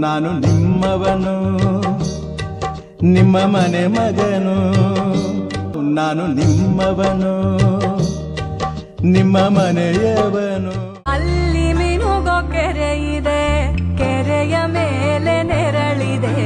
ನಾನು ನಿಮ್ಮವನು, ನಿಮ್ಮ ಮನೆ ಮಗನು. ನಾನು ನಿಮ್ಮವನು, ನಿಮ್ಮ ಮನೆಯವನು. ಅಲ್ಲಿ ಮಿನುಗೋ ಕೆರೆ ಇದೆ, ಕೆರೆಯ ಮೇಲೆ ನೆರಳಿದೆ.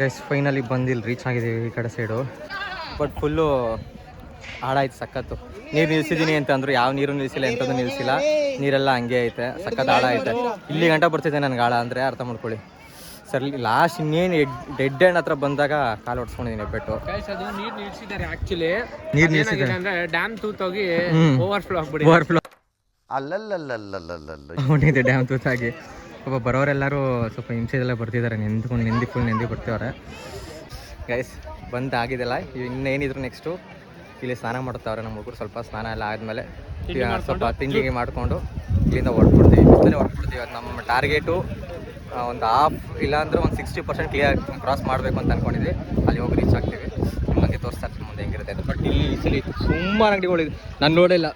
ಗೈಸ್ ಫೈನಲಿ ಬಂದಿಲ್ಲ ರೀಚ್ ಆಗಿದ್ದೀವಿ ಈ ಕಡೆ ಸೈಡು ಬಟ್ ಫುಲ್ಲು ಹಾಳಾಯ್ತು ಸಖತ್ತು. ನೀರು ನಿಲ್ಸಿದ್ದೀನಿ ಅಂತ ಅಂದ್ರೆ ಯಾವ ನೀರು ನಿಲ್ಸಿಲ್ಲ ಎಂಥದ್ದು ನಿಲ್ಸಿಲ್ಲ. ನೀರೆಲ್ಲ ಹಂಗೆ ಐತೆ ಸಖತ್ ಹಾಳ ಐತೆ. ಇಲ್ಲಿ ಗಂಟ ಬರ್ತಿದೆ ನನಗೆ ಹಾಳ ಅಂದರೆ ಅರ್ಥ ಮಾಡ್ಕೊಳ್ಳಿ. ಸರ್ ಲಾಸ್ಟ್ ಇನ್ನೇನು ಡೆಡ್ ಎಂಡ್ ಹತ್ರ ಬಂದಾಗ ಕಾಲು ಹೊಡ್ಸ್ಕೊಂಡಿದ್ದೀನಿ ಬೆಟ್ಟು ಗೈಸ್ ಅದು ನೀರ್ ನಿಲ್ಸಿದ್ದಾರೆ ಆಕ್ಚುಲಿ ನೀರು ನಿಲ್ಸಿದ್ದಾರೆ. ಅಂದ್ರೆ ಡ್ಯಾಮ್ ತೂತೋಗಿ ಓವರ್ ಓವರ್ಫ್ಲೋ ಆಗ್ಬಿಡಿ ಓವರ್ಫ್ಲೋ ಅಲ್ಲಲ್ಲಲ್ಲಲ್ಲಲ್ಲಲ್ಲ ಹೊಂಟಿದೆ ಡ್ಯಾಮ್ ತೂತಾಗಿ ಪಾಪ ಬರೋರೆಲ್ಲರೂ ಸ್ವಲ್ಪ ಹಿಂಸೆದೆಲ್ಲ ಬರ್ತಿದ್ದಾರೆ. ನೆಂದ್ಕೊಂಡು ನೆಂದಿ ಫುಲ್ ನೆಂದಿ ಬರ್ತಿದ್ದಾರೆ. ಗೈಸ್ ಬಂದು ಆಗಿದೆಲ್ಲ. ಇನ್ನೇನಿದ್ರು ನೆಕ್ಸ್ಟು ಇಲ್ಲಿ ಸ್ನಾನ ಮಾಡ್ತಾವ್ರೆ ನಮ್ಮ ಹುಡುಗರು. ಸ್ವಲ್ಪ ಸ್ನಾನ ಎಲ್ಲ ಆದಮೇಲೆ ಸ್ವಲ್ಪ ತಿಂಡಿಗೆ ಮಾಡಿಕೊಂಡು ಇಲ್ಲಿಂದ ಹೊರಟ್ಬಿಡ್ತೀವಿ. ಬಿತ್ತನೆ ಹೊರಟ್ಬಿಡ್ತೀವಿ. ಅದು ನಮ್ಮ ಟಾರ್ಗೆಟು ಒಂದು ಹಾಫ್ ಇಲ್ಲಾಂದ್ರೆ ಒಂದು ಸಿಕ್ಸ್ಟಿ ಪರ್ಸೆಂಟ್ ಕ್ಲಿಯರ್ ಕ್ರಾಸ್ ಮಾಡಬೇಕು ಅಂತ ಅನ್ಕೊಂಡಿದ್ವಿ. ಅಲ್ಲಿ ಹೋಗಿ ರೀಚ್ ಆಗ್ತೀವಿ. ನಿಮಗೆ ತೋರಿಸ್ತಾರೆ ಮುಂದೆ ಹೆಂಗಿರುತ್ತೆ ಅಂತ. ಬಟ್ ಇಲ್ಲಿ ಈ ತುಂಬ ಸುಮಾರು ಅಂಗಡಿಗಳಿದೆ ನಾನು ನೋಡಿಲ್ಲ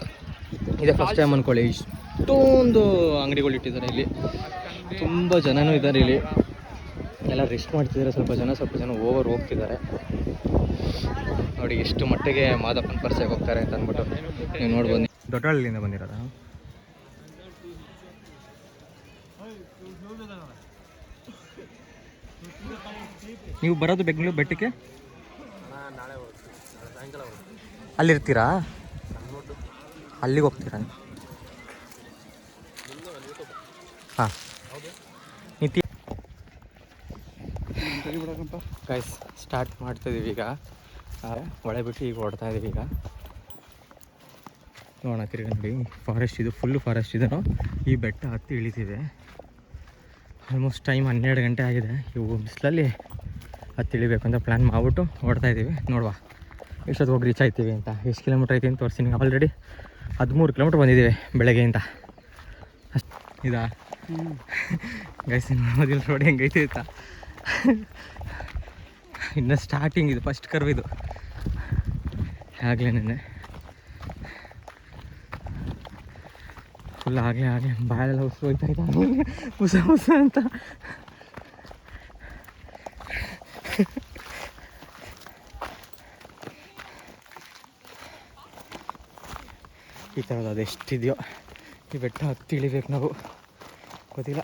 ಇದೇ ಫಸ್ಟ್ ಟೈಮ್ ಅನ್ಕೊಳ್ಳಿ. ಇಷ್ಟೊಂದು ಅಂಗಡಿಗಳು ಇಟ್ಟಿದ್ದಾರೆ ಇಲ್ಲಿ. ತುಂಬ ಜನನೂ ಇದ್ದಾರೆ ಇಲ್ಲಿ. ಎಲ್ಲ ರೆಸ್ಟ್ ಮಾಡ್ತಿದ್ದಾರೆ. ಸ್ವಲ್ಪ ಜನ ಸ್ವಲ್ಪ ಜನ ಓವರ್ ಹೋಗ್ತಿದ್ದಾರೆ. ನೋಡಿ ಎಷ್ಟು ಮಟ್ಟಿಗೆ ಮಾದಪ್ಪನ ಪರಿಚಯ ಹೋಗ್ತಾರೆ ಅಂತ ಅಂದ್ಬಿಟ್ಟು ನೀವು ನೋಡ್ಬೋದು. ದೊಡ್ಡಹಳ್ಳಿಯಿಂದ ಬಂದಿರೋದ? ನೀವು ಬರೋದು ಬೆಂಗಳೂರು ಬೆಟ್ಟಕ್ಕೆ? ಅಲ್ಲಿರ್ತೀರಾ? ಅಲ್ಲಿಗೆ ಹೋಗ್ತೀರಾ ಹಾಂ. ನಿತಿ ಗೈಸ್ ಸ್ಟಾರ್ಟ್ ಮಾಡ್ತಿದ್ದೀವಿ ಈಗ. ಒಳ ಬಿಟ್ಟು ಈಗ ಓಡ್ತಾ ಇದೀವಿ ಈಗ. ನೋಡೋಣ ತಿರುಗಿ ನೋಡಿ. ಫಾರೆಸ್ಟ್ ಇದು ಫುಲ್ಲು ಫಾರೆಸ್ಟ್ ಇದನ್ನು ಈ ಬೆಟ್ಟ ಹತ್ತಿ ಇಳಿತಿದೆ. ಆಲ್ಮೋಸ್ಟ್ ಟೈಮ್ ಹನ್ನೆರಡು ಗಂಟೆ ಆಗಿದೆ. ಇವು ಬಿಸಿಲಲ್ಲಿ ಹತ್ತಿ ಇಳಿಬೇಕು ಅಂತ ಪ್ಲ್ಯಾನ್ ಮಾಡ್ಬಿಟ್ಟು ಓಡ್ತಾ ಇದ್ದೀವಿ ನೋಡುವ. ಎಷ್ಟೊತ್ತು ಹೋಗಿ ರೀಚ್ ಆಯ್ತೀವಿ ಅಂತ. ಎಷ್ಟು ಕಿಲೋಮೀಟ್ರ್ ಐತಿ ಅಂತ ತೋರಿಸ್ತೀನಿ ಆಲ್ರೆಡಿ ಹದಿಮೂರು ಕಿಲೋಮೀಟ್ರ್ ಬಂದಿದ್ದೀವಿ ಬೆಳಗ್ಗೆಯಿಂದ. ಅಷ್ಟು ಇದಾ? ಗೈಸ್ ಮೊದಲು ರೋಡ್ ಹೆಂಗೈತೆ ಆಯ್ತಾ ಇನ್ನು ಸ್ಟಾರ್ಟಿಂಗ್ ಇದು ಫಸ್ಟ್ ಕರ್ವ್ ಇದು. ಆಗಲೇ ನೆನೆ ಫುಲ್ ಆಗಲೇ ಆಗಲೇ, ಬಾಳೆಲ್ಲ ಉಸಿರು ಹೋಯ್ತಾ ಇದ್ದ ಹುಸ ಹುಸ ಅಂತ. ಈ ಥರದ್ದು ಅದೆಷ್ಟಿದೆಯೋ ಈ ಬೆಟ್ಟ ಹತ್ತಿ ಇಳಿಬೇಕು ನಾವು. ಗೊತ್ತಿಲ್ಲ.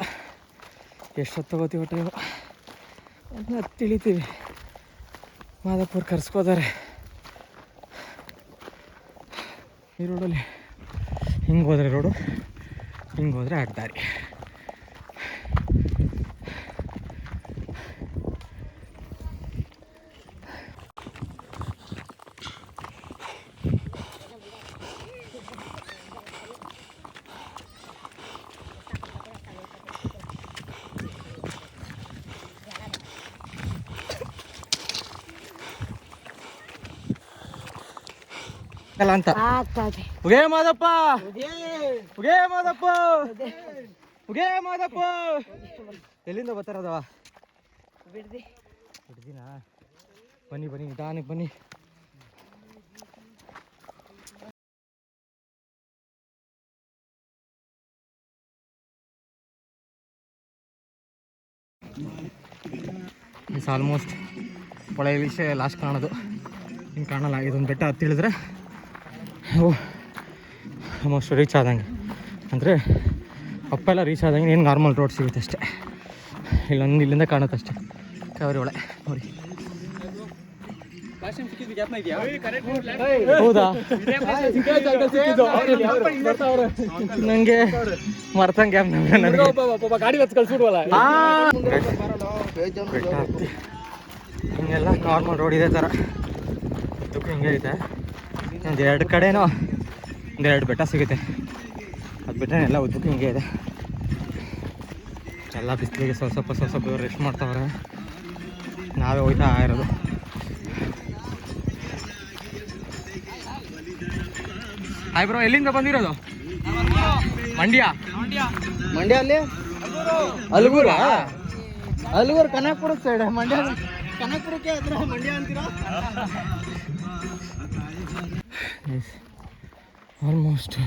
ಎಷ್ಟೊತ್ತು ತಗೋತೀವಿ ಟೈಮು ಅದನ್ನ ಹತ್ತಿ ಇಳಿತೀವಿ ಮಾದಪ್ಪವ್ರು ಕರ್ಸ್ಕೋತಾರೆ ಈ ರೋಡಲ್ಲಿ ಹಿಂಗೆ ಹೋದ್ರೆ ರೋಡು ಹಿಂಗೆ ಹೋದರೆ ಅಡ್ಡಾರಿ. ಅಲ್ಲ ಅಂತ. ಉಗೇ ಮಾದಪ್ಪ. ಉಗೇ ಮಾದಪ್ಪ. ಉಗೇ ಮಾದಪ್ಪ. ಎಲ್ಲಿಂದ ಬರ್ತಾರದವ? ಬಿಡ್ದಿನಾ? ಬನ್ನಿ ಬನ್ನಿ ನಿಧಾನಕ್ಕೆ ಬನ್ನಿ. ಇಟ್ಸ್ ಆಲ್ಮೋಸ್ಟ್ ಹೊಳೆ ವಿಷಯ ಲಾಸ್ಟ್ ಕಾಣೋದು. ಹಿಂಗೆ ಕಾಣಲ್ಲ ಇದೊಂದು ಬೆಟ್ಟ ಹತ್ತಿಳಿದ್ರೆ ಆಲ್ಮೋಸ್ಟ್ ರೀಚ್ ಆದಂಗೆ. ಅಂದರೆ ಅಪ್ಪ ಎಲ್ಲ ರೀಚ್ ಆದಂಗೆ ಏನು ನಾರ್ಮಲ್ ರೋಡ್ ಸಿಗುತ್ತೆ ಅಷ್ಟೇ. ಇಲ್ಲೊಂದು ಇಲ್ಲಿಂದ ಕಾಣುತ್ತೆ ಅಷ್ಟೇ. ಕವರಿ ಒಳೆ ನೋಡಿ. ಹೌದಾ? ನನಗೆ. ಮರ್ತಂಗೆ ಹಿಂಗೆಲ್ಲ ನಾರ್ಮಲ್ ರೋಡ್ ಇದೆ ಥರ ಹಿಂಗೈತೆ ಹಿಂಗೆ ಐತೆ ಒಂದು ಎರಡು ಕಡೆಯೋ ಒಂದು ಎರಡು ಬೆಟ್ಟ ಸಿಗುತ್ತೆ. ಅದು ಬಿಟ್ಟರೆ ಎಲ್ಲ ಉದ್ದಕ್ಕೆ ಹಿಂಗೆ ಇದೆ. ಎಲ್ಲ ಬಿಸಿಲಿಗೆ ಸ್ವಲ್ಪ ಸ್ವಲ್ಪ ಸ್ವಲ್ಪ ಸ್ವಲ್ಪ ರೆಸ್ಟ್ ಮಾಡ್ತಾವ್ರೆ. ನಾವೇ ಹೋಯ್ತಾ ಇರೋದು. ಹಾಯ್ ಬ್ರೋ ಎಲ್ಲಿಂದ ಬಂದಿರೋದು? ಮಂಡ್ಯ. ಮಂಡ್ಯ ಅಲ್ಲಿ? ಅಲ್ಗೂರ? ಅಲ್ಗೂರ್ ಕನಕಪುರ ಸೈಡ್ ಮಂಡ್ಯ ಕನಕಪುರಕ್ಕೆ ಮಂಡ್ಯ ಅಂತೀರಾ? ಆಲ್ಮೋಸ್ಟ್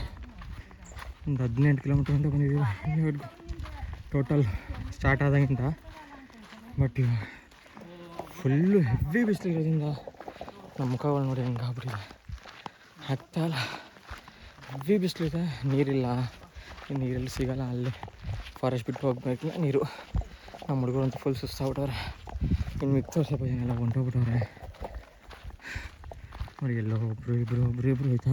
ಒಂದು ಹದಿನೆಂಟು ಕಿಲೋಮೀಟ್ರ್ ಅಂತ ಬಂದಿದ್ದೀವಿ. ಟೋಟಲ್ ಸ್ಟಾರ್ಟ್ ಆದಾಗಿಂದ. ಬಟ್ ಫುಲ್ಲು ಹೆವಿ ಬಿಸಿಲಿರೋದ್ರಿಂದ ನಮ್ಮ ಮುಖಗಳು ನೋಡಿ ಹೆಂಗೆ ಆಗ್ಬಿಟ್ಟಿದೆ. ಹತ್ತಲ್ಲ ಹೆವಿ ಬಿಸಿಲಿದೆ. ನೀರಿಲ್ಲ. ನೀರಲ್ಲಿ ಸಿಗಲ್ಲ. ಅಲ್ಲಿ ಫಾರೆಸ್ಟ್ ಬಿಟ್ಟು ಹೋಗ್ಬೇಕು. ನೀರು. ನಮ್ಮ ಹುಡುಗರು ಅಂತ ಫುಲ್ ಸುಸ್ತಾಗ್ಬಿಟ್ಟವ್ರೆ. ಇನ್ನು ಮಿಕ್ತವ್ರು ಸ್ವಲ್ಪ ಜನ ಎಲ್ಲ ಹೊಂಟೋಗ್ಬಿಟ್ಟವ್ರೆ. ನೋಡಿ, ಎಲ್ಲೋ ಒಬ್ರು ಇಬ್ರು ಒಬ್ರು ಇಬ್ರು ಹೋಯ್ತಾ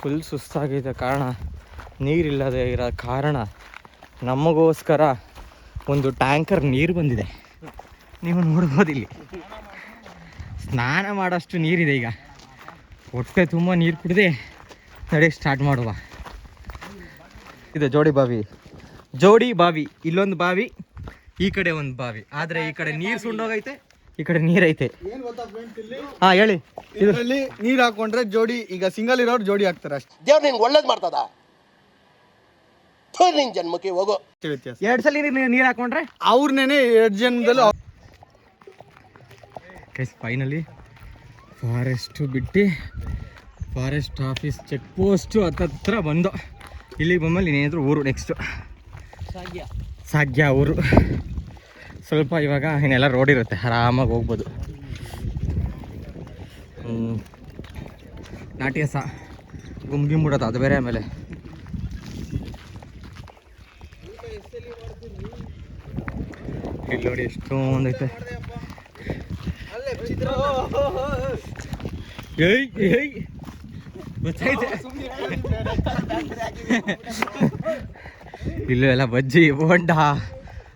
ಫುಲ್ ಸುಸ್ತಾಗಿದೆ ಕಾರಣ. ನೀರಿಲ್ಲದೆ ಇರೋ ಕಾರಣ. ನಮಗೋಸ್ಕರ ಒಂದು ಟ್ಯಾಂಕರ್ ನೀರು ಬಂದಿದೆ. ನೀವು ನೋಡ್ಬೋದು ಇಲ್ಲಿ. ಸ್ನಾನ ಮಾಡೋಷ್ಟು ನೀರಿದೆ ಈಗ. ಹೊಟ್ಟೆ ತುಂಬ ನೀರು ಕುಡಿದೆ ನಡಿ ಸ್ಟಾರ್ಟ್ ಮಾಡುವ. ಇದು ಜೋಡಿ ಬಾವಿ. ಜೋಡಿ ಬಾವಿ, ಇಲ್ಲೊಂದು ಬಾವಿ. ಈ ಕಡೆ ಒಂದು ಬಾವಿ. ಆದ್ರೆ ಈ ಕಡೆ ನೀರು ಸುಂಡೋಗೈತೆ. ಈ ಕಡೆ ನೀರೈತೆ. ಹಾ ಹೇಳಿ. ಇದರಲ್ಲಿ ನೀರ್ ಹಾಕೊಂಡ್ರೆ ಜೋಡಿ ಈಗ ಸಿಂಗಲ್ ಇರೋರು ಜೋಡಿ ಹಾಕ್ತಾರೆ ಅಷ್ಟೇ. ದೇವ್ರು ನಿನ್ಗೆ ಒಳ್ಳೇದು ಮಾಡ್ತದ? ಥು, ನಿನ್ ಜನ್ಮಕ್ಕೆ ಹೋಗೋ. ವ್ಯತ್ಯಾಸ ಎರಡು ಸಲ ನೀರ್ ನೀರು ಹಾಕೊಂಡ್ರೆ? ಅವ್ರನ್ನೇನೆ ಎರಡ್ ಜನದಲ್ಲೂ ಗೈಸ್ ಫೈನಲಿ ಫಾರೆಸ್ಟು ಬಿಟ್ಟು ಫಾರೆಸ್ಟ್ ಆಫೀಸ್ ಚೆಕ್ ಪೋಸ್ಟು ಹತ್ತತ್ರ ಬಂದು. ಇಲ್ಲಿಗೆ ಬಂದ್ಮೇಲೆ ಇನ್ನೇನಾದ್ರು ಊರು ನೆಕ್ಸ್ಟು ಸಾಗ್ಯ ಊರು ಸ್ವಲ್ಪ ಇವಾಗ ಇನ್ನೆಲ್ಲ ರೋಡ್ ಇರುತ್ತೆ. ಆರಾಮಾಗಿ ಹೋಗ್ಬೋದು. ನಾಟ್ಯ ಸಹ ಗುಮ್ಗಿಂಬಿಡೋದು ಅದು ಬೇರೆ ಆಮೇಲೆ. ಇಲ್ಲಿ ನೋಡಿ ಎಷ್ಟೊಂದೈತೆ ಏಯ್ ಏಯ್. ಇಲ್ಲೂ ಎಲ್ಲ ಬಜ್ಜಿ, ಬೋಂಡ,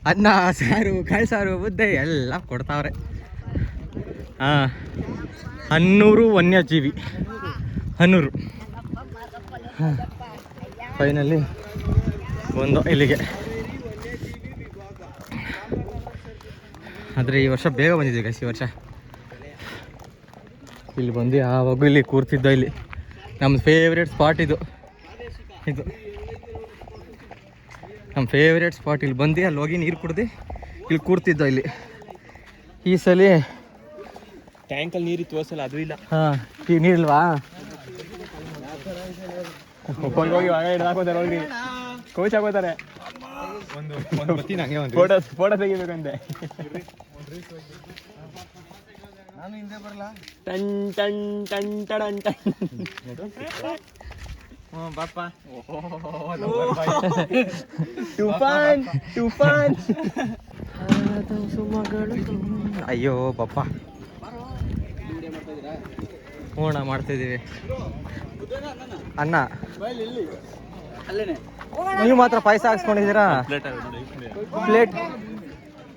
ಅನ್ನ, ಸಾರು ಕಾಯಿ ಸಾರು ಮುದ್ದೆ ಎಲ್ಲ ಕೊಡ್ತಾವ್ರೆ. ಹಾಂ, ಹನ್ನೂರು ವನ್ಯಜೀವಿ. ಹನ್ನೂರು ಹಾಂ ಫೈನಲ್ಲಿ ಒಂದು ಇಲ್ಲಿಗೆ ಆದರೆ ಈ ವರ್ಷ ಬೇಗ ಬಂದಿದೆ ಗೈಸ್ ಈ ವರ್ಷ. ಇಲ್ಲಿ ಬಂದು ಯಾವಾಗೂ ಇಲ್ಲಿ ಕೂರ್ತಿದ್ದ ಇಲ್ಲಿ. ನಮ್ಮ ಫೇವ್ರೇಟ್ ಸ್ಪಾಟ್ ಇದು. ಇದು. ನಮ್ಮ ಫೇವ್ರೇಟ್ ಸ್ಪಾಟ್ ಇಲ್ಲಿ ಬಂದು ಅಲ್ಲಿ ಹೋಗಿ ನೀರು ಕುಡ್ದು ಇಲ್ಲಿ ಕೂರ್ತಿದ್ದೋ ಇಲ್ಲಿ. ಈ ಸಲ ಟ್ಯಾಂಕಲ್ಲಿ ನೀರು ತೋರ್ಸಲ್ಲ ಅದು ಇಲ್ಲ. ಹಾಂ ನೀರಿಲ್ವಾ? ಹೋಗಿ ಹೋಗಿ ಹಾಕೋತಾರೆ ಹೋಗಿ. ಕೋಚ್ ಹಾಕೋತಾರೆ ಫೋಟೋ ಫೋಟೋ ತೆಗಿಬೇಕಂತೆ ಟನ್ ಟನ್ ಟನ್ ಟಡನ್ ಟನ್. ಟುಫಾನ್ ಟುಫಾನ್. ಅಯ್ಯೋ ಪಪ್ಪ ಹೋಣ ಮಾಡ್ತಿದ್ದೀವಿ. ಅನ್ನ. ನೀವು ಮಾತ್ರ ಪಾಯಸ ಹಾಕ್ಸ್ಕೊಂಡಿದ್ದೀರಾ? ಪ್ಲೇಟ್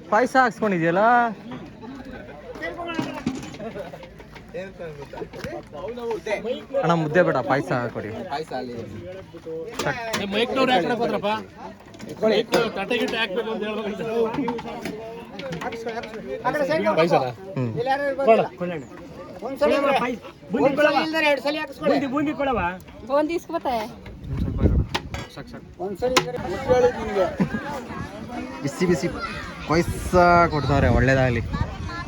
ಪಾಯಸ ಹಾಕ್ಸ್ಕೊಂಡಿದ್ಯಲ್ಲ ಅಣ್ಣ ಮುದ್ದೆ ಬೇಡ ಪಾಯಸ ಕೊಡಿ. ಪಾಯಸ? ಬಿಸಿ ಬಿಸಿ ಪಾಯಸ ಕೊಡ್ತಾವ್ರೆ ಒಳ್ಳೇದಾಗಲಿ.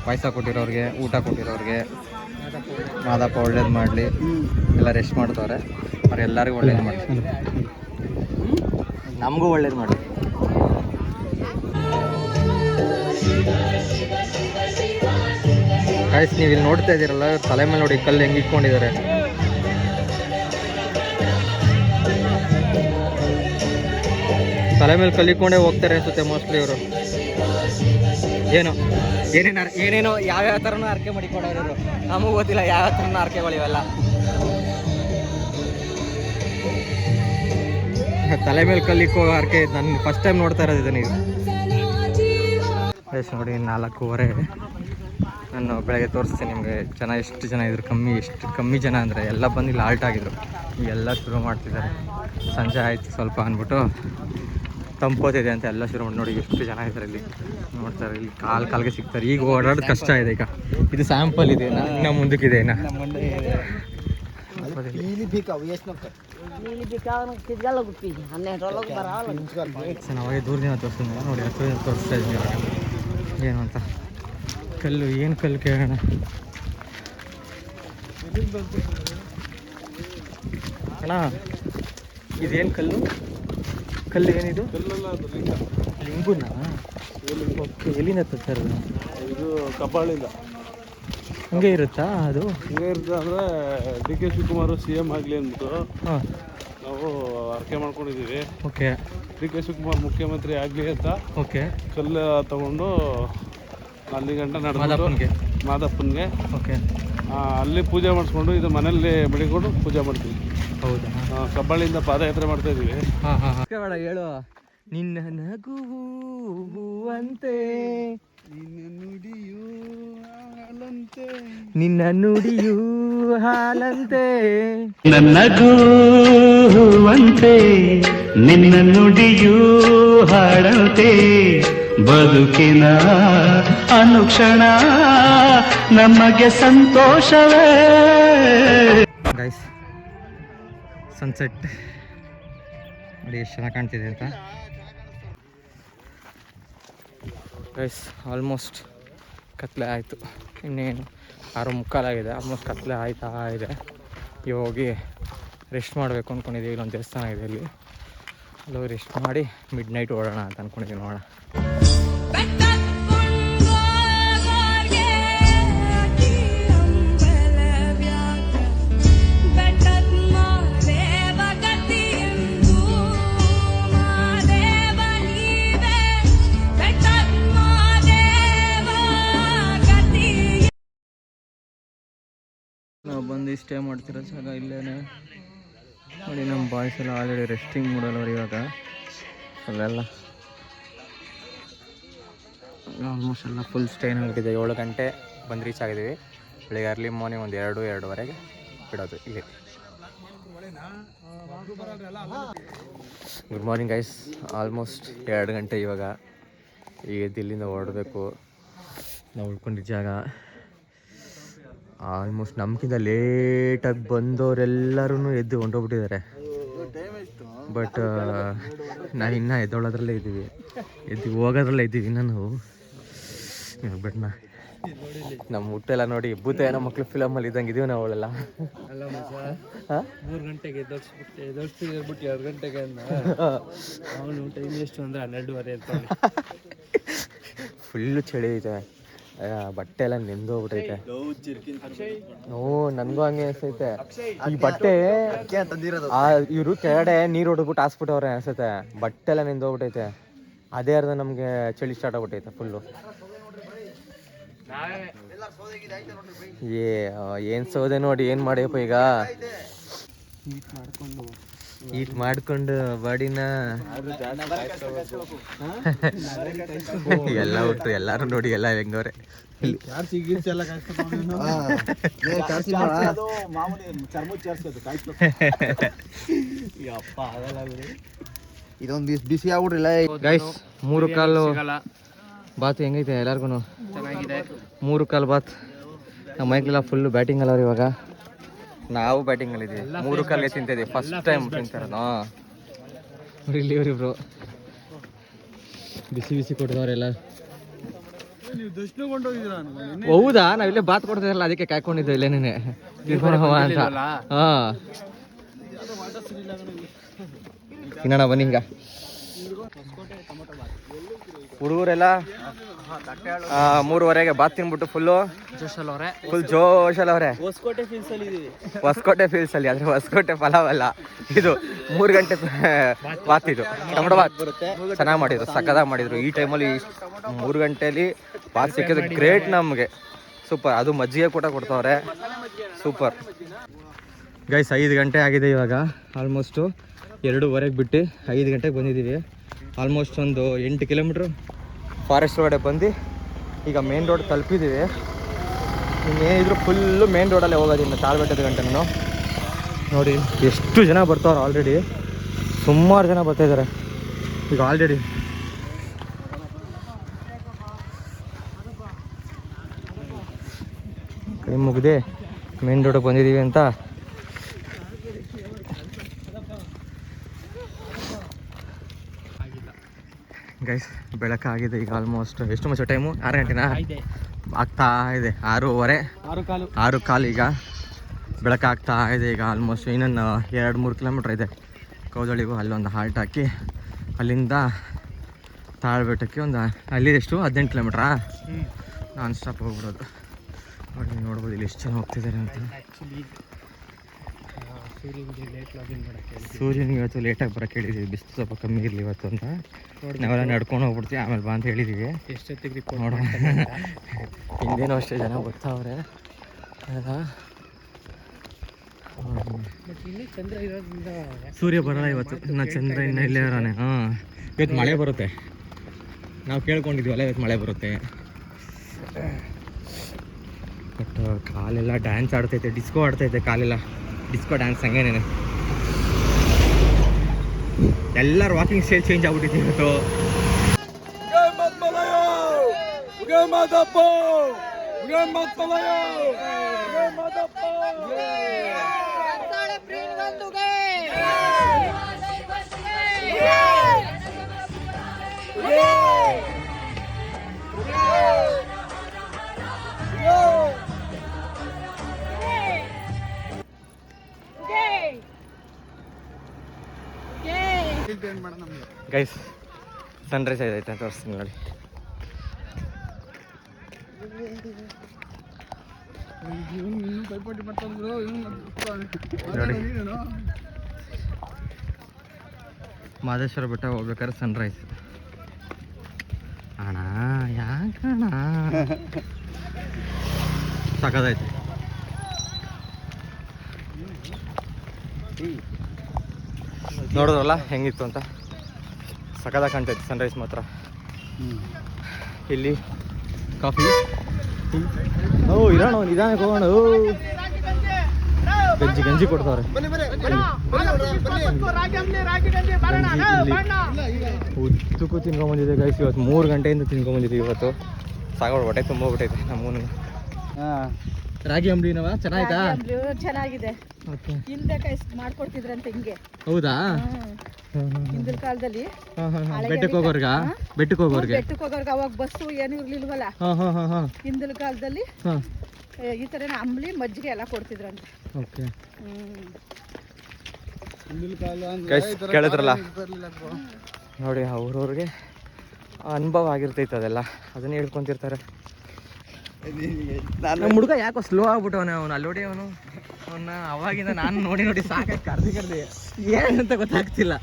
ಪಾಯಸ ಕೊಟ್ಟಿರೋರಿಗೆ ಊಟ ಕೊಟ್ಟಿರೋರಿಗೆ. ಮಾದಪ್ಪ ಒಳ್ಳೇದು ಮಾಡಲಿ. ಎಲ್ಲ ರೆಸ್ಟ್ ಮಾಡ್ತಾವ್ರೆ. ಅವ್ರೆಲ್ಲರಿಗೂ ಒಳ್ಳೇದು ಮಾಡಿ ನಮಗೂ ಒಳ್ಳೇದು ಮಾಡಿ ಕಾಯ್ಸ್ ನೀವು ಇಲ್ಲಿ ನೋಡ್ತಾ ಇದ್ದೀರಲ್ಲ, ತಲೆ ಮೇಲೆ ನೋಡಿ ಕಲ್ಲು ಹೆಂಗೆ ಇಟ್ಕೊಂಡಿದ್ದಾರೆ. ತಲೆ ಮೇಲೆ ಕಲ್ಲಿಕೊಂಡೇ ಹೋಗ್ತಾರೆ ಅನ್ಸುತ್ತೆ ಮೋಸ್ಟ್ಲಿ ಇವರು. ಏನು? ಏನೇನು ಏನೇನೋ ಯಾವ್ಯಾವ ಥರನೂ ಆರ್ಕೆ ಮಾಡಿಕೊಡೋರು ನಮಗೂ ಗೊತ್ತಿಲ್ಲ ಯಾವ ಥರನೂ ಆರ್ಕೆಗಳು ಇವೆಲ್ಲ. ತಲೆ ಮೇಲೆ ಕಲ್ಲಿಕ್ಕೋ ಆರ್ಕೆ ನಾನು ಫಸ್ಟ್ ಟೈಮ್ ನೋಡ್ತಾ ಇರೋದು ನೀವು ಎಸ್ ನೋಡಿ, ನಾಲ್ಕೂವರೆ. ನಾನು ಬೆಳಗ್ಗೆ ತೋರಿಸ್ತೀನಿ ನಿಮಗೆ. ಜನ ಎಷ್ಟು ಜನ ಇದ್ರು? ಕಮ್ಮಿ ಎಷ್ಟು ಕಮ್ಮಿ ಜನ ಅಂದರೆ ಎಲ್ಲ ಬಂದು ಇಲ್ಲಿ ಆಲ್ಟ್ ಆಗಿದ್ರು. ಎಲ್ಲ ಶುರು ಮಾಡ್ತಿದ್ದಾರೆ. ಸಂಜೆ ಆಯಿತು ಸ್ವಲ್ಪ ಅಂದ್ಬಿಟ್ಟು. ತಂಪೋತಿದೆ ಅಂತ ಎಲ್ಲ ಶುರು ಮಾಡಿ ನೋಡಿ ಎಷ್ಟು ಜನ ಇದ್ದಾರೆ ಇಲ್ಲಿ. ನೋಡ್ತಾರೆ ಇಲ್ಲಿ ಕಾಲು ಕಾಲಿಗೆ ಸಿಗ್ತಾರೆ. ಈಗ ಓಡಾಡೋದು ಕಷ್ಟ ಇದೆ ಈಗ. ಇದು ಸ್ಯಾಂಪಲ್ ಇದೆ ಇನ್ನ ಇನ್ನ ಮುಂದಕ್ಕಿದೆ ಇನ್ನ. ನಾವಾಗೆ ದೂರದಿಂದ ತೋರಿಸ್ತೀನಿ ನೋಡಿ ಹತ್ತಿರದಿಂದ ತೋರಿಸ್ತಾ ಇದ್ದೀನಿ ಇವಾಗ. ಏನು ಅಂತ. ಕಲ್ಲು ಏನು ಕಲ್ಲು ಕೇಳೋಣ? ಅಣ್ಣ ಇದೇನು ಕಲ್ಲು? ಕಲ್ಲು ಏನಿದು? ಲಿಂಗುನ ಓಕೆ ಎಲ್ಲಿಂದ ತರ್ತಾರೆ ಇದು ಕಬ್ಬಾಳಿಂದ. ಹಂಗೆ ಇರುತ್ತಾ ಅದು? ಹಿಂಗೆ ಇರ್ತದೆ ಅಂದರೆ D K Shivakumar C M ಆಗಲಿ ಅಂದ್ಬಿಟ್ಟು ಹಾಂ. ನಾವು ಅರ್ಕೆ ಮಾಡ್ಕೊಂಡಿದ್ದೀವಿ. ಓಕೆ. ಡಿ ಕೆ ಶಿವಕುಮಾರ್ ಮುಖ್ಯಮಂತ್ರಿ ಆಗಲಿ ಅಂತ ಓಕೆ. ಕಲ್ಲು ತಗೊಂಡು ಅಲ್ಲಿ ಗಂಟ ನಡೆದು ಮಾದಪ್ಪನಿಗೆ. ಮಾದಪ್ಪನಿಗೆ. ಓಕೆ. ಆ, ಅಲ್ಲಿ ಪೂಜೆ ಮಾಡಿಸ್ಕೊಂಡು ಇದು ಮನೆಯಲ್ಲಿ ಮಡಿಕೊಂಡು ಪೂಜೆ ಮಾಡ್ತೀವಿ. ಹೌದಾ? ಕಬ್ಬಳಿಂದ ಪಾದಯಾತ್ರೆ ಮಾಡ್ತಾ ಇದೀವಿ ಹಾಂ ಹಾಂ ನಿನ್ನ ಬೇಡ ಹೇಳು. ನಿನ್ನ ಹಾಲಂತೆ. ನಿನ್ನ ನುಡಿಯು ಹಾಲಂತೆ. ನನ್ನಗೂವಂತೆ ನಿನ್ನ ನುಡಿಯು ಹಾಡಂತೆ. ಬದುಕಿನ ಅನುಕ್ಷಣ ನಮಗೆ ಸಂತೋಷವೇ. Guys sunset. ನೋಡಿ ಎಷ್ಟು ಚೆನ್ನಾಗಿ ಕಾಣ್ತಿದೆ ಅಂತ. ಗೈಸ್ ಆಲ್ಮೋಸ್ಟ್ ಕತ್ಲೆ ಆಯಿತು. ಇನ್ನೇನು? ಆರು ಮುಕ್ಕಾಲಾಗಿದೆ ಆಲ್ಮೋಸ್ಟ್ ಕತ್ಲೆ ಆಯ್ತಾ ಇದೆ. ಈಗ ಹೋಗಿ ರೆಸ್ಟ್ ಮಾಡಬೇಕು ಅಂದ್ಕೊಂಡಿದ್ದೀವಿ ಇಲ್ಲೊಂದು ದೇವಸ್ಥಾನ ಇದೆ ಇಲ್ಲಿ. ಅಲ್ಲಿ ಹೋಗಿ ರೆಸ್ಟ್ ಮಾಡಿ ಮಿಡ್ ನೈಟ್ ಓಡೋಣ ಅಂತ ಅಂದ್ಕೊಂಡಿದ್ದೀವಿ ನೋಡೋಣ. ಸ್ಟೇ ಮಾಡ್ತಿರೋ ಜಾಗ ಇಲ್ಲೇನೆ. ನೋಡಿ ನಮ್ಮ ಬಾಯ್ಸ್ ಎಲ್ಲ ಆಲ್ರೆಡಿ ರೆಸ್ಟಿಂಗ್ ಮೂಡಲ್ಲವ್ರು ಇವಾಗ. ಅಲ್ಲೆಲ್ಲ. ಆಲ್ಮೋಸ್ಟ್ ಎಲ್ಲ ಫುಲ್ ಸ್ಟೇನ್ ಆಗಿಬಿಟ್ಟಿದೆ. ಏಳು ಗಂಟೆ ಬಂದು ರೀಚ್ ಆಗಿದ್ದೀವಿ. ಬೆಳಿಗ್ಗೆ ಅರ್ಲಿ ಮಾರ್ನಿಂಗ್ ಒಂದು ಎರಡು, ಎರಡೂವರೆಗೆ ಬಿಡೋದು ಇಲ್ಲಿ. ಗುಡ್ ಮಾರ್ನಿಂಗ್ ಗೈಸ್ ಆಲ್ಮೋಸ್ಟ್ ಎರಡು ಗಂಟೆ ಇವಾಗ. ಈಗ ಇಲ್ಲಿಂದ ಹೊರಡಬೇಕು. ನಾವು ಉಳ್ಕೊಂಡಿದ್ದ ಜಾಗ. ಆಲ್ಮೋಸ್ಟ್ ನಮ್ಗಿಂತ ಲೇಟಾಗಿ ಬಂದವರೆಲ್ಲರೂ ಎದ್ದು ಹೊಂಟೋಗ್ಬಿಟ್ಟಿದ್ದಾರೆ. ಬಟ್ ನಾವು ಇನ್ನೂ ಎದ್ದೊಳೋದ್ರಲ್ಲೇ ಇದ್ದೀವಿ. ಎದ್ದು ಹೋಗೋದ್ರಲ್ಲೇ ಇದ್ದೀವಿ ನಾನು ನಾವು. ಬಟ್ ನಾ ನಮ್ಮ ಹುಟ್ಟೆಲ್ಲ ನೋಡಿ ಭೂತ ಏನೋ ಮಕ್ಳು ಫಿಲಮಲ್ಲಿ ಇದ್ದಂಗೆ ಇದೀವಿ ನಾವು ಅವಳೆಲ್ಲ. ಮೂರು ಗಂಟೆಗೆ ಎದ್ದೋಡ್ಸ್ಬಿಟ್ಟು ಎರಡು ಗಂಟೆಗೆ ಅವನು ಟೈಮ್ ಎಷ್ಟು ಅಂದರೆ ಹನ್ನೆರಡುವರೆ ಅಂತ ಫುಲ್ಲು ಚಳಿ ಆ, ಬಟ್ಟೆ ಎಲ್ಲ ನೆಂದೋಗ್ಬಿಟ್ಟೈತೆ ಓ ನನಗೂ ಹಂಗೆ ಅನ್ಸೈತೆ. ಈ ಬಟ್ಟೆ ಆ ಇವರು ಕೆಳಗಡೆ ನೀರು ಹೊಡೆದ್ಬಿಟ್ಟು ಹಾಸ್ಬಿಟ್ಟವ್ರೆ ಅನ್ಸೈತೆ. ಬಟ್ಟೆ ಎಲ್ಲ ನೆಂದೋಗ್ಬಿಟ್ಟೈತೆ ಅದೇ ಅರ್ಧ ನಮಗೆ ಚಳಿ ಸ್ಟಾರ್ಟ್ ಆಗ್ಬಿಟ್ಟೈತೆ ಫುಲ್ಲು ಏ ಏನು ಏನ್ ಸೌದೆ ನೋಡಿ ಏನ್ ಮಾಡಿಯಪ್ಪ ಈಗ? ಹೀಟ್ ಮಾಡ್ಕೊಂಡು ಬಾಡಿನ ಎಲ್ಲ ಹುಟ್ಟು ಎಲ್ಲಾರು ನೋಡಿ ಎಲ್ಲ ಹೆಂಗವ್ರೆ. ಇದೊಂದು ಬಿಸಿ ಬಿಸಿ ಆಗ್ಬಿಟ್ರಿಲ್ಲ ಗೈಸ್ ಮೂರು ಕಾಲು ಬಾತ್ ಹೆಂಗೈತೆ ಎಲ್ಲಾರ್ಗು ಚೆನ್ನಾಗಿದೆ. ಮೂರು ಕಾಲು ಬಾತ್. ಮೈಕ್ ಎಲ್ಲ ಫುಲ್ ಬ್ಯಾಟಿಂಗ್ ಅಲ್ಲ ಇವಾಗ. ನಾವು ಬ್ಯಾಟಿಂಗ್ ಅಲ್ಲಿ ಇದೀವಿ. ಮೂರು ಕಾಲ್ಗೆ ತಿಂತಿದ್ದೀವಿ ಫಸ್ಟ್ ಟೈಮ್ ತಿಂತಾರ. ಇಲ್ಲಿ ಇವ್ರಿಬ್ರು ಬಿಸಿ ಬಿಸಿ ಕೊಟ್ಟಿದವರೆಲ್ಲ. ನೀವು ಹೌದಾ? ನಾವಿಲ್ಲೇ ಬಾತ್ ಕೊಡ್ತಿದ್ರಲ್ಲ ಅದಕ್ಕೆ ಕಾಯ್ಕೊಂಡಿದ್ದೆ ಇಲ್ಲೇನೆ ಅಂತ. ಹಾ. ತಿನ್ನೋಣ ಬನ್ನಿ ಹಿಂಗ. ಹುಡುಗರೆಲ್ಲ ಮೂರುವರೆಗೆ ಬಾತ್ ತಿನ್ಬಿಟ್ಟು ಫುಲ್ಲು ಫುಲ್ ಜೋಶಲ್ ಅವ್ರೆ ಹೊಸಕೋಟೆ ಫೀಲ್ಸ್ ಅಲ್ಲಿ ಇದೀವಿ. ಹೊಸಕೋಟೆ ಫೀಲ್ಸ್ ಅಲ್ಲಿ ಆದ್ರೆ ಹೊಸಕೋಟೆ ಪಲಾವ್ ಅಲ್ಲ. ಇದು ಮೂರು ಗಂಟೆ ಬಾತ್ ಇದು. ಟೊಮಟೊ ಬಾತ್ ಚೆನ್ನಾಗಿ ಮಾಡಿದ್ರು ಸಕ್ಕದಾಗಿ ಮಾಡಿದ್ರು. ಈ ಟೈಮಲ್ಲಿ ಮೂರು ಗಂಟೆಲಿ ಬಾತ್ ಸಿಕ್ಕಿದ್ರೆ ಗ್ರೇಟ್ ನಮಗೆ. ಸೂಪರ್ ಅದು ಮಜ್ಜಿಗೆ ಕೂಡ ಕೊಡ್ತಾವ್ರೆ. ಸೂಪರ್ ಗೈಸ್ ಐದು ಗಂಟೆ ಆಗಿದೆ ಇವಾಗ. ಆಲ್ಮೋಸ್ಟು ಎರಡೂವರೆಗೆ ಬಿಟ್ಟು ಐದು ಗಂಟೆಗೆ ಬಂದಿದ್ದೀವಿ ಆಲ್ಮೋಸ್ಟ್ ಒಂದು ಎಂಟು ಕಿಲೋಮೀಟ್ರ್ ಫಾರೆಸ್ಟ್ ಒಳಗಡೆ ಬಂದು ಈಗ ಮೇನ್ ರೋಡ್ ತಲುಪಿದ್ದೀವಿ. ಇನ್ನೇನಿದ್ರು ಫುಲ್ಲು ಮೇನ್ ರೋಡಲ್ಲೇ ಹೋಗೋದು ಇನ್ನು ತಾಳ್ಬೆಟ್ಟದ ಗಂಟೆನೂ ನೋಡಿ, ಎಷ್ಟು ಜನ ಬರ್ತಾವ್ರೆ ಆಲ್ರೆಡಿ ಸುಮಾರು ಜನ ಬರ್ತಾ ಇದ್ದಾರೆ. ಈಗ ಆಲ್ರೆಡಿ ಕೈ ಮುಗ್ದೆ ಮೇನ್ ರೋಡಿಗೆ ಬಂದಿದ್ದೀವಿ ಅಂತ ಗೈಸ್ ಬೆಳಕಾಗಿದೆ ಈಗ ಆಲ್ಮೋಸ್ಟ್ ಎಷ್ಟು ಮಚ್ಚ ಟೈಮು ಆರು ಗಂಟೆನಾ? ಆಗ್ತಾ ಇದೆ. ಆರೂವರೆ. ಆರು ಕಾಲು. ಈಗ ಬೆಳಕಾಗ್ತಾ ಇದೆ ಈಗ ಆಲ್ಮೋಸ್ಟ್ ಇನ್ನೊಂದು ಎರಡು ಮೂರು ಕಿಲೋಮೀಟ್ರ್ ಇದೆ. ಕೌದಳಿಗೂ ಅಲ್ಲೊಂದು ಹಾಲ್ಟ್ ಹಾಕಿ ಅಲ್ಲಿಂದ ತಾಳ್ಬೆಟ್ಟಕ್ಕೆ ಒಂದು ಅಲ್ಲಿ ಎಷ್ಟು? ಹದಿನೆಂಟು ಕಿಲೋಮೀಟ್ರಾ ನಾನ್ ಸ್ಟಾಪ್ ಹೋಗ್ಬಿಡೋದು. ನೋಡಿ ನೋಡ್ಬೋದು ಇಲ್ಲಿ ಎಷ್ಟು ಜನ ಹೋಗ್ತಿದ್ದಾರೆ ಅಂತ. ಸೂರ್ಯನಿಗೆ ಇವತ್ತು ಲೇಟಾಗಿ ಬರೋಕ್ಕೆ ಹೇಳಿದ್ದೀವಿ ಬಿಸಿಲು ಸ್ವಲ್ಪ ಕಮ್ಮಿ ಇರಲಿ ಇವತ್ತು ಅಂತ. ನಾವೆಲ್ಲ ನಡ್ಕೊಂಡು ಹೋಗ್ಬಿಡ್ತೀವಿ. ಆಮೇಲೆ ಬಾ ಅಂತ ಹೇಳಿದ್ದೀವಿ ಎಷ್ಟೊತ್ತಿಗೆ ನೋಡೋಣ. ಹಿಂದೇನೋ ಅಷ್ಟೇ ಜನ ಬರ್ತಾವ್ರೆ. ಚಂದ್ರ ಇರೋದ್ರಿಂದ ಸೂರ್ಯ ಬರಲ್ಲ ಇವತ್ತು. ನಾ ಚಂದ್ರ ಇನ್ನು ಇಲ್ಲೇ ಇರೋನೆ. ಹಾಂ. ಇವತ್ತು ಮಳೆ ಬರುತ್ತೆ. ನಾವು ಕೇಳ್ಕೊಂಡಿದ್ವಲ್ಲ ಇವತ್ತು ಮಳೆ ಬರುತ್ತೆ. ಬಟ್ ಕಾಲೆಲ್ಲ ಡ್ಯಾನ್ಸ್ ಆಡ್ತೈತೆ ಡಿಸ್ಕೋ ಆಡ್ತೈತೆ ಕಾಲೆಲ್ಲ. ಡಿಸ್ಕೋ ಡ್ಯಾನ್ಸ್ ಹಂಗೇನೇನೆ. ಎಲ್ಲರೂ ವಾಕಿಂಗ್ ಸ್ಟೈಲ್ ಚೇಂಜ್ ಆಗ್ಬಿಟ್ಟಿದೆ ಇವತ್ತು. ಗೈಸ್ ಸನ್ರೈಸ್ ಆಯ್ತು ತೋರಿಸ್ತೀನಿ ನೋಡಿ. ಮಾದೇಶ್ವರ ಬೆಟ್ಟ ಹೋಗ್ಬೇಕಾದ್ರೆ ಸನ್ರೈಸ್ ಅಣ್ಣ ಸಾಕಾದೈತೆ ನೋಡಿದ್ರಲ್ಲ ಹೆಂಗಿತ್ತು ಅಂತ. ಸಕದ ಕಾಣ್ತೈತೆ ಸನ್ರೈಸ್ ಮಾತ್ರ. ಇಲ್ಲಿ ಕಾಫಿ. ಓ ಇರೋಣ ನಿಧಾನಕ್ಕೆ ಹೋಗೋಣ. ಓ. ಗಂಜಿ ಗಂಜಿ ಕೊಡ್ತಾವ್ರೆ ಉದ್ದಕ್ಕೂ ತಿನ್ಕೊಂಬಂದಿದೆ ಗೈಸ್ ಇವತ್ತು ಮೂರು ಗಂಟೆಯಿಂದ ತಿನ್ಕೊಂಬಂದಿದ್ದೀವಿ ಇವತ್ತು. ಸಾಗೋಡ್ ಹೊಟ್ಟೆ ತುಂಬೋಗ್ಬಿಟ್ಟೈತೆ ನಮ್ಮೂನು ರಾಗಿ ಅಂಬಲಿನವ ಚೆನ್ನಾಯ್ತಾ ಚೆನ್ನಾಗಿದೆ? ಹಿಂದೆ ಕೈ ಮಾಡ್ಕೊಡ್ತಿದ್ರಂತೆ ಹಿಂಗೆ. ಹೌದಾ? ಹಿಂದಿನ ಕಾಲದಲ್ಲಿ ಹಾಂ ಹಾಂ ಹಾಂ ಬೆಟ್ಟಕ್ಕೆ ಹೋಗೋರ್ಗ? ಬೆಟ್ಟಕ್ಕೆ ಹೋಗೋರ್ಗೆ? ಬೆಟ್ಟಕ್ಕೆ ಹೋಗೋರ್ಗ? ಅವಾಗ ಬಸ್ಸು ಏನು ಇರ್ಲಿಲ್ವಲ್ಲ? ಹಾಂ ಹಾಂ ಹಾಂ ಹಾಂ ಹಿಂದಿನ ಕಾಲದಲ್ಲಿ ಈ ಥರ ಅಂಬ್ಲಿ ಮಜ್ಜಿಗೆ ಎಲ್ಲ ಕೊಡ್ತಿದ್ರಂತೆ. ಓಕೆ. ಕೇಳಿದ್ರಲ್ಲ? ನೋಡಿ ಅವ್ರವ್ರಿಗೆ ಅನುಭವ ಆಗಿರ್ತೈತೆ ಅದೆಲ್ಲ. ಅದನ್ನ ಹೇಳ್ಕೊಂತಿರ್ತಾರೆ. ನಮ್ಮ ಹುಡುಗ ಯಾಕೋ ಸ್ಲೋ ಆಗ್ಬಿಟ್ಟವನೇ ಅವನು ಅಲ್ಲಿ ನೋಡಿ ಅವನು ಅವನ್ನ ಅವಾಗಿಂದ ನಾನು ನೋಡಿ ನೋಡಿ ಸಾಕಾಗಿ ಕರ್ದಿ ಕರ್ದಿ. ಏನಂತ ಗೊತ್ತಾಗ್ತಿಲ್ಲ.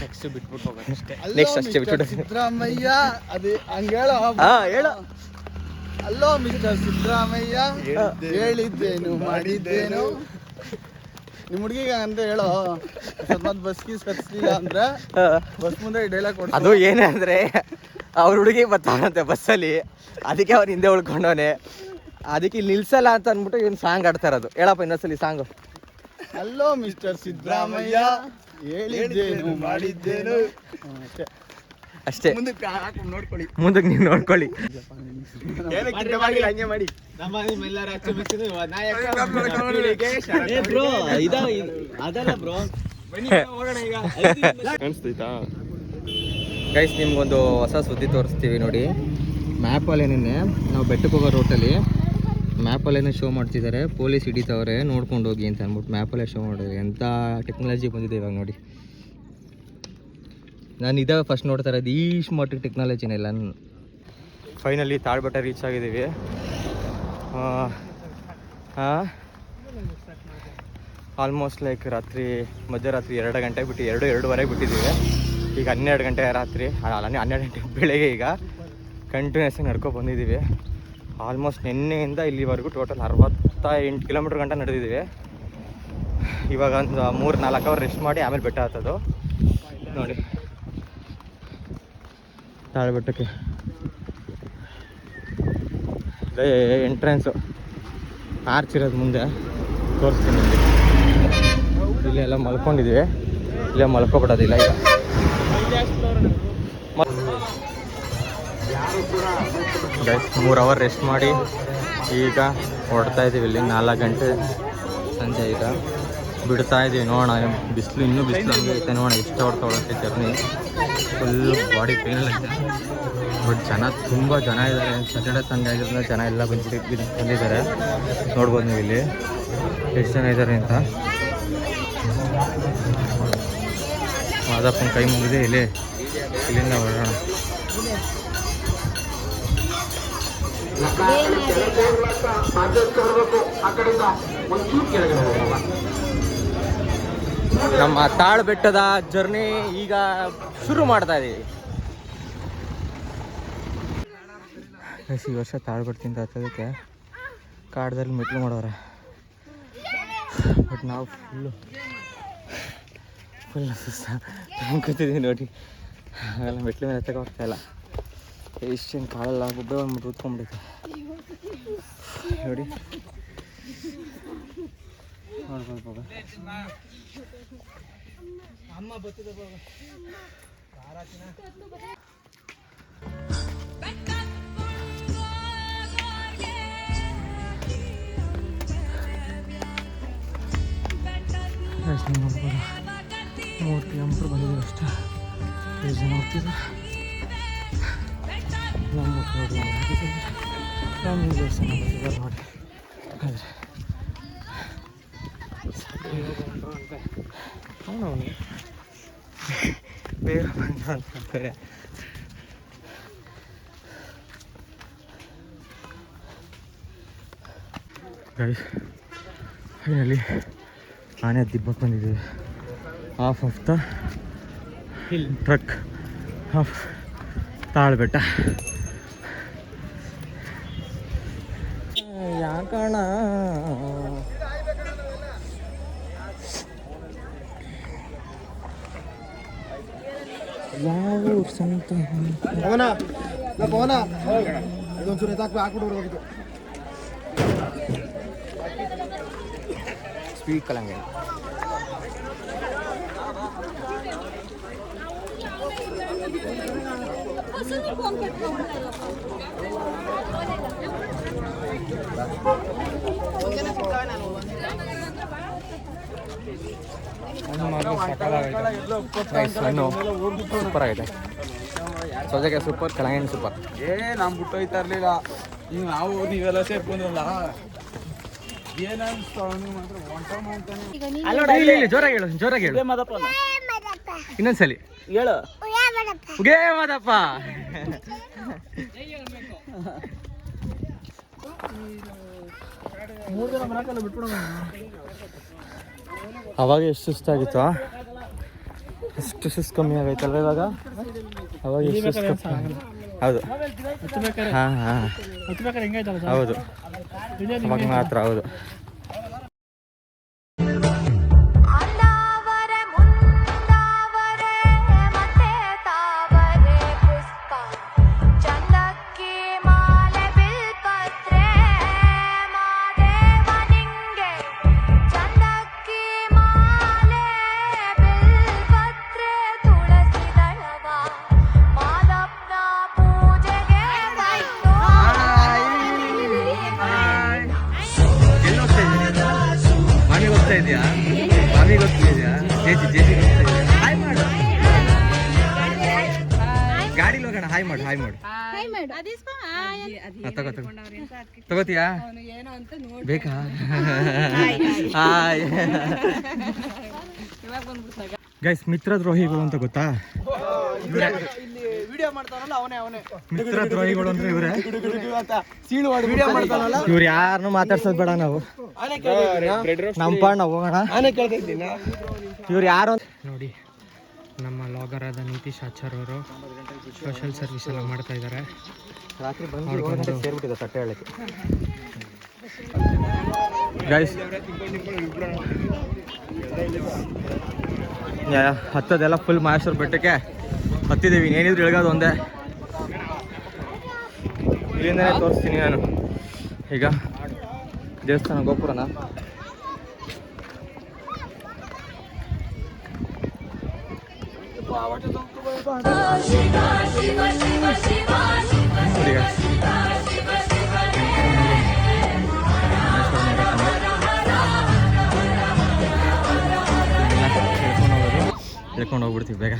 ನೆಕ್ಸ್ಟ್ ಬಿಟ್ಬಿಟ್ಟು ನೆಕ್ಸ್ಟ್ ಅಷ್ಟೇ. ಬಿಟ್ಬಿಟ್ಟು. ಸಿದ್ದರಾಮಯ್ಯ ಅದೇ ಹಂಗ ಹೇಳೋ ಹಾ ಹೇಳು. ಅಲ್ಲೋ ಮಿಸ್ಟರ್ ಸಿದ್ದರಾಮಯ್ಯ ಹೇಳಿದ್ದೇನು ಮಾಡಿದ್ದೇನು. ನಿಮ್ಮ ಹುಡುಗಿಗೆ ಅಂತ ಹೇಳೋ ಸ್ವಲ್ಪ ಬಸ್ ಗೀಸ್ ಹತ್ಸ್ಲಿಲ್ಲ ಅಂದ್ರೆ ಬಸ್ ಮುಂದೆ ಡೈಲಾಗ್ ಕೊಡ್ತಾರೆ ಅದು ಏನೇ ಅಂದ್ರೆ ಅವ್ರ ಹುಡುಗಿ ಬರ್ತಾನಂತೆ ಬಸ್ಸಲ್ಲಿ. ಅದಕ್ಕೆ ಅವ್ರು ಹಿಂದೆ ಉಳ್ಕೊಂಡವನೆ. ಅದಕ್ಕೆ ಇಲ್ಲಿ ನಿಲ್ಸಲ್ಲ ಅಂತ ಅಂದ್ಬಿಟ್ಟು ಇವ್ನು ಸಾಂಗ್ ಆಡ್ತಾ ಇರೋದು ಹೇಳಪ್ಪ ಇನ್ನೊಂದ್ಸಲಿ ಸಾಂಗ್ ಹಲೋ ಮಿಸ್ಟರ್ ಸಿದ್ದರಾಮಯ್ಯ ಹೇಳಿದ್ದೇನು ಮಾಡಿದ್ದೇನು. ಅಷ್ಟೇ. ಮುಂದಕ್ಕೆ ನೀನು ನೋಡ್ಕೊಳ್ಳಿ. ಮುಂದಕ್ಕೆ ನೀವು ನೋಡ್ಕೊಳ್ಳಿ. ಹಂಗೆ ಮಾಡಿ. ಗೈಸ್ ನಿಮ್ಗೊಂದು ಹೊಸ ಸುದ್ದಿ ತೋರಿಸ್ತೀವಿ ನೋಡಿ. ಮ್ಯಾಪಲ್ಲಿ ನಿನ್ನೆ ನಾವು ಬೆಟ್ಟಕ್ಕೆ ಹೋಗೋ ರೂಟಲ್ಲಿ ಮ್ಯಾಪಲ್ಲೇನೇ ಶೋ ಮಾಡ್ತಿದ್ದಾರೆ. ಪೊಲೀಸ್ ಹಿಡಿತವ್ರೆ, ನೋಡ್ಕೊಂಡು ಹೋಗಿ ಅಂತ ಅಂದ್ಬಿಟ್ಟು ಮ್ಯಾಪಲ್ಲೇ ಶೋ ಮಾಡಿದ್ರೆ ಎಂಥ ಟೆಕ್ನಾಲಜಿ ಬಂದಿದೆ ಇವಾಗ ನೋಡಿ. ನಾನು ಇದಾಗ ಫಸ್ಟ್ ನೋಡ್ತಾ ಇರೋದು ಈ ಮಟ್ಟಿಗೆ ಟೆಕ್ನಾಲಜಿನೆಲ್ಲ ಫೈನಲಿ ತಾಳ್ಬೆಟ್ಟ ರೀಚ್ ಆಗಿದ್ದೀವಿ. ಹಾಂ ಆಲ್ಮೋಸ್ಟ್ ಲೈಕ್ ರಾತ್ರಿ ಮಧ್ಯರಾತ್ರಿ ಎರಡು ಗಂಟೆ ಬಿಟ್ಟು ಎರಡು, ಎರಡೂವರೆಗೆ ಬಿಟ್ಟಿದ್ದೀವಿ. ಈಗ ಹನ್ನೆರಡು ಗಂಟೆ ರಾತ್ರಿ ಅಲ್ಲ ಹನ್ನೆರಡು ಗಂಟೆ ಬೆಳಗ್ಗೆ ಈಗ ಕಂಟಿನ್ಯೂಸ್ ನಡ್ಕೊ ಬಂದಿದ್ದೀವಿ. ಆಲ್ಮೋಸ್ಟ್ ನಿನ್ನೆಯಿಂದ ಇಲ್ಲಿವರೆಗೂ ಟೋಟಲ್ ಅರವತ್ತ ಎಂಟು ಕಿಲೋಮೀಟ್ರ್ ಗಂಟೆ ನಡೆದಿದ್ದೀವಿ. ಇವಾಗ ಒಂದು ಮೂರು, ನಾಲ್ಕು ಅವರ್ ರೆಸ್ಟ್ ಮಾಡಿ ಆಮೇಲೆ ಬೆಟ್ಟ ಹತ್ತೋದು. ನೋಡಿ. ತಾಳೆ ಬೆಟ್ಟಕ್ಕೆ. ಎಂಟ್ರೆನ್ಸು ಆರ್ಚ್ ಇರೋದು ಮುಂದೆ. ತೋರಿಸ್ತೀನಿ ಇಲ್ಲಿ ಇಲ್ಲೆಲ್ಲ ಮಲ್ಕೊಂಡಿದ್ದೀವಿ. ಇಲ್ಲೇ ಮಲ್ಕೊಬಿಡೋದಿಲ್ಲ ಈಗ. ಗೈಸ್ ಮೂರು ಅವರ್ ರೆಸ್ಟ್ ಮಾಡಿ ಈಗ ಹೊಡ್ತಾ ಇದ್ದೀವಿ ಇಲ್ಲಿ. ನಾಲ್ಕು ಗಂಟೆ ಸಂಜೆ ಈಗ. ಬಿಡ್ತಾ ಇದ್ದೀವಿ ನೋಡೋಣ. ಬಿಸಿಲು ಇನ್ನೂ ಬಿಸಿಲು ಹಂಗೆ ಐತೆ ನೋಡೋಣ. ಇಷ್ಟ ಹೊಡ್ತಾ ತೊಗೊಳಕ್ಕೆ journey full body pain but ಜನ ತುಂಬ ಜನ ಇದ್ದಾರೆ. ಸ್ಯಾಟರ್ಡೆ ಸಂಡೇ ಆಗಿರೋದ್ರಿಂದ ಜನ ಎಲ್ಲ ಬಂದ್ಬಿಟ್ಟು ಬಂದಿದ್ದಾರೆ ನೋಡ್ಬೋದು ನೀವು ಇಲ್ಲಿ. ಎಷ್ಟು ಜನ ಇದ್ದಾರೆ ಅಂತ. ಮಾದಪ್ಪನ ಕೈ ಮುಗಿದೆ, ಇಲ್ಲೇ, ಇಲ್ಲಿಂದ ಹೊರಡೋಣ. ನಮ್ಮ ತಾಳ್ ಬೆಟ್ಟದ ಜರ್ನಿ ಈಗ ಶುರು ಮಾಡ್ತಾ ಇದೀವಿ ಈ ವರ್ಷ ತಾಳ್ ಬೆಟ್ಟದಿಂದ ಹತ್ತೋದಕ್ಕೆ ಕಾಡ್ದಲ್ಲಿ ಮೆಟ್ಲು ಮಾಡೋರೆ ಬಟ್ ನಾವು ಫುಲ್ಲು ಫುಲ್ ಕೂತಿದ್ದೀನಿ ನೋಡಿ. ಹಾಗೆಲ್ಲ ಮೆಟ್ಲು ಮೇಲೆ ಹತ್ತಕ್ಕೆ ಹೋಗ್ತಾ ಇಲ್ಲ. ಇಷ್ಟೇನು ಕಾಲೆಲ್ಲ ಗುಡ್ಡೆ ಬಂದ್ಬಿಟ್ಟು ನೋಡಿ. ನೋಡ್ಬೋದು ಬಾಬಾ ಎಷ್ಟು ನೋಡ್ಬೋದು. ಮೂರು ಕಿಲೋಮೀಟ್ರ್ ಬಂದಿದ್ದೀವಿ ಅಷ್ಟೇ ಎಷ್ಟು ಜನ ಹೋಗ್ತಿದ್ರು ನಮ್ಮ ನೋಡಿ ನಮ್ಮ ದೇವಸ್ಥಾನ ಬಂದಿದ್ದಾರೆ ನೋಡಿ ಆದರೆ ಅವನವನು ಬೇಗ ಬಂದ ಅಂತ ಬೇರೆ ಗೈಸ್ ಫೈನಲಿ ಆನೆ ದಿಬ್ಬಕ್ಕೆ ಬಂದಿದ್ದೀವಿ half of the hill trek half Talabetta ಯಾಕಣ ಯಾವ ಸಂತ ಪವನ ನಾ ಪವನ ಇದೊಂಚೂರು ಎತ್ತಾಕ್ ಹಾಕ್ಬಿಟ್ಟು ಹೋಗಿದ್ದು ಸ್ವೀಟ್ ಕಲಂಗಡಿ ಹಣ್ಣು ಸೂಪರ್ ಆಗಿದೆ ಸೊಜೆಗೆ ಸೂಪರ್ ಕ್ಲೈಂಟ್ ಸೂಪರ್ ಏ ನಾವು ಬಿಟ್ಟು ಹೋಯ್ತಾ ಇರ್ಲಿಲ್ಲ. ಈಗ ನಾವು ನೀವೆಲ್ಲ ಸೇರ್ಕೊಂಡ್ರಲ್ಲ ಇಲ್ಲಿ ಜೋರಾಗಿ ಹೇಳು ಜೋರಾಗಿ ಹೇಳು. ಇನ್ನೊಂದ್ಸಲಿ. ಹೇಳು. ಉಗೇ ಮಾದಪ್ಪ ಅವಾಗ ಎಷ್ಟು ಸುಸ್ತಾಗಿತ್ತು ಆ? ಅಷ್ಟು ಸುಸ್ತು ಕಮ್ಮಿ ಆಗೈತಲ್ವ ಇವಾಗ? ಅವಾಗ ಎಷ್ಟು ಸುಸ್ತು? ಹೌದು. ಹಾಂ ಹಾಂ. ಹೌದು. ಅವಾಗ ಮಾತ್ರ ಹೌದು. ಹಾಯ್ ಮಾಡು ಹಾಯ್ ಮಾಡು. ತಗೋತಿಯಾ ತಗೋ ತಗೋ. ತಗೋತೀಯಾ ಬೇಕಾ ಹಾಯ್ ಗೈಸ್ ಮಿತ್ರ ದ್ರೋಹಿಗಳು ಅಂತ ಗೊತ್ತಾ ವಿಡಿಯೋ ಮಾಡ್ತಾನಲ್ಲ ಅವನೇ ಅವನೇ ಮಿತ್ರ ದ್ರೋಹಿಗಳು ಅಂದ್ರೆ ಇವ್ರೆ? ಇವ್ರು ಯಾರನ್ನು ಮಾತಾಡ್ಸೋದ್ ಬೇಡ ನಾವು. ನಮ್ಮ ಪಾಡ್ ನಾವು ಹೋಗೋಣ. ಇವ್ರು ಯಾರು ನೋಡಿ. ನಮ್ಮ ಲಾಗರ್ ಆದ ನಿತೀಶ್ ಆಚಾರ್ ಅವರು ಸ್ಪೆಷಲ್ ಸರ್ವಿಸ್ ಎಲ್ಲ ಮಾಡ್ತಾ ಇದ್ದಾರೆ. ಹತ್ತದೆಲ್ಲ ಫುಲ್ ಮಹೇಶ್ವರ ಬೆಟ್ಟಕ್ಕೆ ಹತ್ತಿದ್ದೀವಿ. ಏನಿದ್ರು ಹೇಳೋದು ಒಂದೇ. ಇಲ್ಲಿಂದನೇ ತೋರಿಸ್ತೀನಿ ನಾನು. ಈಗ ದೇವಸ್ಥಾನ ಗೋಪುರನ. ಹೇಳ್ಕೊಂಡು ಹೋಗ್ಬಿಡ್ತೀವಿ ಬೇಗ.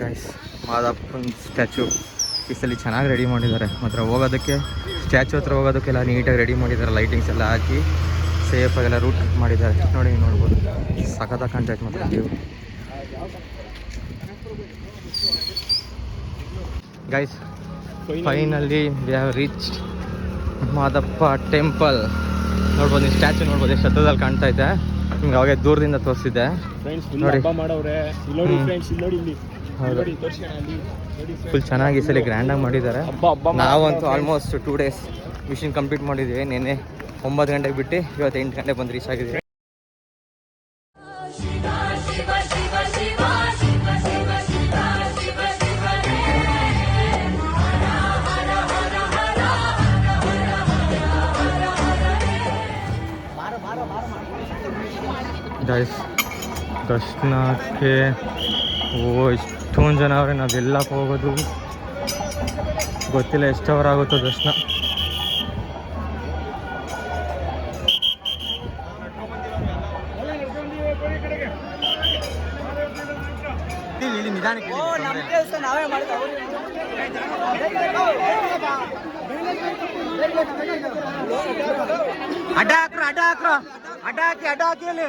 ಗೈಸ್ ಮಾದಪ್ಪನ ಸ್ಟ್ಯಾಚು ಈ ಸಲ ಚೆನ್ನಾಗಿ ರೆಡಿ ಮಾಡಿದ್ದಾರೆ. ಮಾತ್ರ ಹೋಗೋದಕ್ಕೆ ಸ್ಟ್ಯಾಚು ಹತ್ರ ಹೋಗೋದಕ್ಕೆಲ್ಲ ನೀಟಾಗಿ ರೆಡಿ ಮಾಡಿದ್ದಾರೆ. ಲೈಟಿಂಗ್ಸ್ ಎಲ್ಲ ಹಾಕಿ ಸೇಫಾಗೆಲ್ಲ ರೂಟ್ ಮಾಡಿದ್ದಾರೆ. ನೋಡಿ, ನೋಡ್ಬೋದು. ಸಖತ್ತಾಗಿ ಕಾಂಟ್ಯಾಕ್ಟ್ ಮಾತ್ರ view guys finally we have reach Madappa temple ನೋಡ್ಬೋದು ನೀವು ಸ್ಟ್ಯಾಚು ನೋಡ್ಬೋದು ಎಷ್ಟು ಹತ್ರದಲ್ಲಿ ಕಾಣ್ತಾ ಇದೆ. ನಿಮ್ಗೆ ಅವಾಗೆ ದೂರದಿಂದ ನೋಡಿ. ಫುಲ್ ಚೆನ್ನಾಗಿ ಈ ಸಲ ಗ್ರ್ಯಾಂಡಾಗಿ ಮಾಡಿದ್ದಾರೆ. ನಾವಂತೂ almost two days mission complete ಮಾಡಿದ್ವಿ ನಿನ್ನೆ ಒಂಬತ್ತು ಗಂಟೆಗೆ ಬಿಟ್ಟು ಇವತ್ತು ಎಂಟು ಗಂಟೆಗೆ ಬಂದು ರೀಚ್ ಆಗಿದ್ವಿ ಗೈಸ್ ದರ್ಶನಕ್ಕೆ ಓ, ಇಷ್ಟೊಂದು ಜನ ಅವ್ರೆ ನಾವೆಲ್ಲಕ್ಕೆ ಹೋಗೋದು. ಗೊತ್ತಿಲ್ಲ, ಎಷ್ಟು ಅವರ್ ಆಗುತ್ತೋ ದರ್ಶನ ಅಡ್ಡ ಹಾಕ್ರ ಅಡ್ಡ ಹಾಕ್ರ. ಅಡ್ಡ ಹಾಕಿ ಅಡ್ಡ ಹಾಕಿ ಅಲ್ಲಿ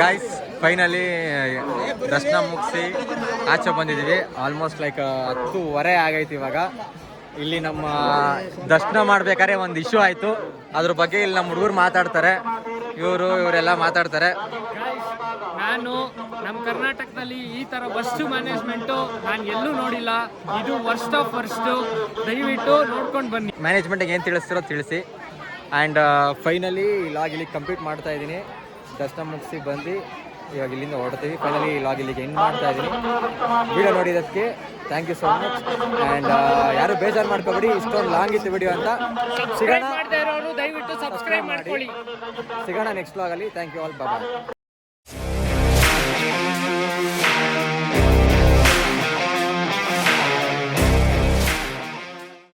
ಗಾಯ್ಸ್ ಫೈನಲಿ ದರ್ಶನ ಮುಗಿಸಿ ಆಚೆ ಬಂದಿದ್ದೀವಿ. ಆಲ್ಮೋಸ್ಟ್ ಲೈಕ್ ಹತ್ತುವರೆ ಆಗೈತಿ ಇವಾಗ. ಇಲ್ಲಿ ನಮ್ಮ ದರ್ಶನ ಮಾಡ್ಬೇಕಾದ್ರೆ ಒಂದು ಇಶ್ಯೂ ಆಯಿತು. ಅದ್ರ ಬಗ್ಗೆ ಇಲ್ಲಿ ನಮ್ಮ ಹುಡುಗರು ಮಾತಾಡ್ತಾರೆ. ಇವರು ಇವರೆಲ್ಲ ಮಾತಾಡ್ತಾರೆ. ನಾನು ನಮ್ಮ ಕರ್ನಾಟಕದಲ್ಲಿ ಈ ಥರ ಬಸ್ ಮ್ಯಾನೇಜ್ಮೆಂಟು ನಾನು ಎಲ್ಲೂ ನೋಡಿಲ್ಲ. ಇದು ವರ್ಸ್ಟ್ ಆಫ್ ವರ್ಸ್ಟು ದಯವಿಟ್ಟು ನೋಡ್ಕೊಂಡು ಬನ್ನಿ. ಮ್ಯಾನೇಜ್ಮೆಂಟಿಗೆ ಏನು ತಿಳಿಸ್ತಿರೋ ತಿಳಿಸಿ. ಆ್ಯಂಡ್ ಫೈನಲಿ ಲಾಗ್ ಇಲ್ಲಿ ಕಂಪ್ಲೀಟ್ ಮಾಡ್ತಾ ಇದ್ದೀನಿ. ದರ್ಶನ ಮುಗಿಸಿ ಬಂದು ಇವಾಗ ಇಲ್ಲಿಂದ ಹೊರಡ್ತೀವಿ. ಫೈನಲಿ ಲಾಗ್ ಇಲ್ಲಿಗೆ ಎಂಡ್ ಮಾಡ್ತಾ ಇದ್ದೀನಿ ವಿಡಿಯೋ ನೋಡಿದ್ದಕ್ಕೆ thank you so much and ಯಾರು ಬೇಜಾರು ಮಾಡ್ಕೋಬೇಡಿ ಇಷ್ಟೊಂದು ಲಾಂಗ್ ಇತ್ತು ವಿಡಿಯೋ ಅಂತ. ಸಿಗೋಣ. ದಯವಿಟ್ಟು ಸಬ್ಸ್ಕ್ರೈಬ್ ಮಾಡ್ಕೊಳ್ಳಿ. ಸಿಗೋಣ ನೆಕ್ಸ್ಟ್ ಲಾಗಲ್ಲಿ ಥ್ಯಾಂಕ್ ಯು ಆಲ್ ಬಾಬಾ